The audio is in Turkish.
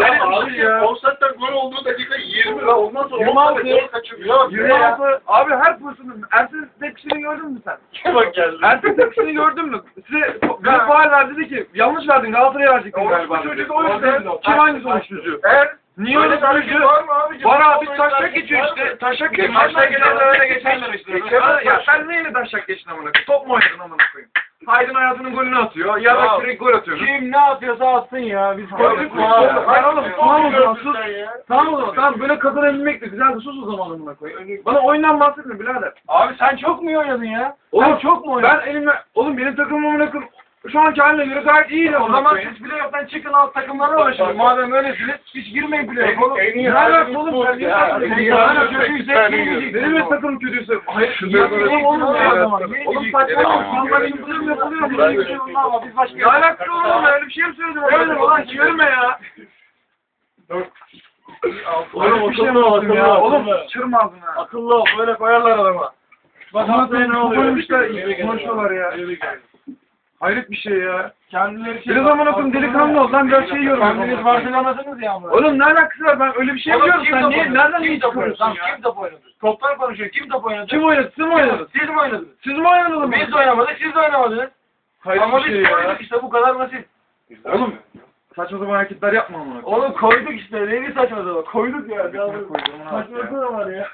Yani abi ya. Offside'den gol olduğu dakika 20 ve ondan sonra 26. offside'e gol kaçırmış. Yok, Yürü ya. 26. Abi her pozisyonun Ersin tepkisini gördün mü sen? Bak geldi. Ersin tepkisini gördün mü? Size bir faal verdi dedi ki yanlış verdin Galatasaray'a verecektin galiba. dedi. da o yüzden. Kim hangisi o çocuğu? Eğer Niye öyle hareket söylüyor? var abi taşak hareket geçiyor işte. Taşak geçiyor. Taşak geçenler öyle geçerler işte. Ya sen neyle taşak geçtin amına koyayım? Top mu oynadın amına koyayım? Haydın hayatının golünü atıyor. Ya. direkt gol atıyor. Kim ne yapıyorsa atsın ya. Biz Gördük mü? Ben oğlum tamam o zaman sus. Tamam o zaman tamam böyle kazanabilmek de güzel de sus o zaman amına koyayım. Bana oyundan bahsetme birader. Abi sen çok mu iyi oynadın ya? Oğlum çok mu oynadın? Ben elimle oğlum benim takımım amına koyayım. Şu anki haline göre gayet iyi o zaman siz playoff'tan çıkın alt takımlara uğraşın. Madem öylesiniz hiç girmeyin playoff'a oğlum. En iyi Ne alaka halimiz oğlum bu sen niye ya. takımın En iyi kötüsün? halimiz Hala bu. kötüyse Sen yenileyecek. iyi. Benim de takım kötüyse. Hayır takım- oğlum ya. Evet. Oğlum Evet. saçmalama. Normal yıldırım yapılıyor şey biz başka Ne alakası oğlum öyle bir şey mi söyledim? Öyle ulan çevirme ya. Oğlum şey mi yaptım ya? Oğlum çırma ağzına. Akıllı ol böyle koyarlar adama. Bak haftaya ne oluyor? Koymuşlar konuşuyorlar ya. Hayret bir şey ya. Kendileri Bir zaman okun delikanlı ol lan biraz şey yiyorum. Kendiniz Barcelona'sınız ya. ama. Oğlum ne alakası var ben öyle bir şey yapıyorum sen niye nereden niye top ya? Kim top oynadı? Toplar konuşuyor. Kim top oynadı? Kim oynadı? Siz mi oynadınız? Siz mi oynadınız? Siz mi oynadınız? Biz oynamadık, siz de oynamadınız. Hayret bir şey ya. işte bu kadar basit. Oğlum saçma sapan hareketler yapma amına. Oğlum koyduk işte. Neyini saçma sapan? Koyduk ya. Saçma sapan var ya.